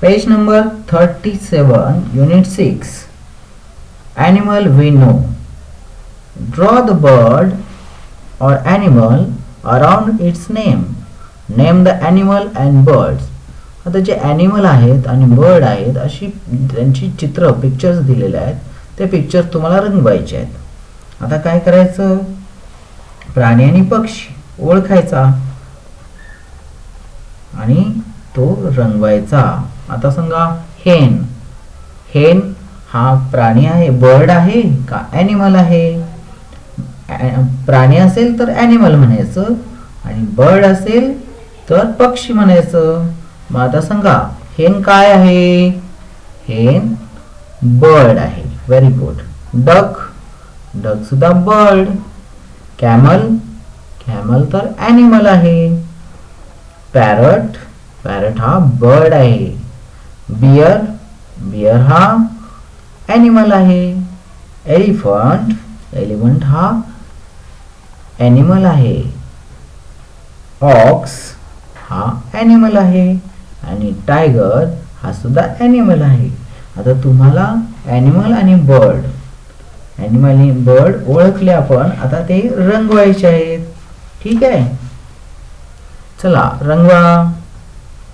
Page number 37, Unit 6. Animal we know draw the bird or animal around its name name the animal and birds आता जे animal आहेत आणि bird आहेत अशी त्यांची चित्र पिक्चर्स दिलेले आहेत. ते पिक्चर तुम्हाला रंगवायचे आहेत. आता काय करायचं? प्राणी आणि पक्षी ओळखायचा. आणि तो रंगवायचा. आता सांगा हेन हेन हा प्राणी आहे बर्ड आहे का ॲनिमल आहे? प्राणी असेल तर ॲनिमल म्हणायचं आणि बर्ड असेल तर पक्षी म्हणायचं. मग आता सांगा हेन काय आहे? हेन बर्ड आहे. व्हेरी गुड डक डक सुद्धा बर्ड कॅमल कॅमल तर ॲनिमल आहे. पॅरट पॅरट हा बर्ड आहे. बियर बियर हा ॲनिमल आहे. एलिफंट एलिफंट हा ॲनिमल आहे. ऑक्स हा ॲनिमल आहे. आणि टायगर हा सुद्धा ॲनिमल आहे. आता तुम्हाला ॲनिमल आणि बर्ड ॲनिमल आणि बर्ड ओळखले आपण. आता ते रंगवायचे आहेत. ठीक आहे? चला रंगवा.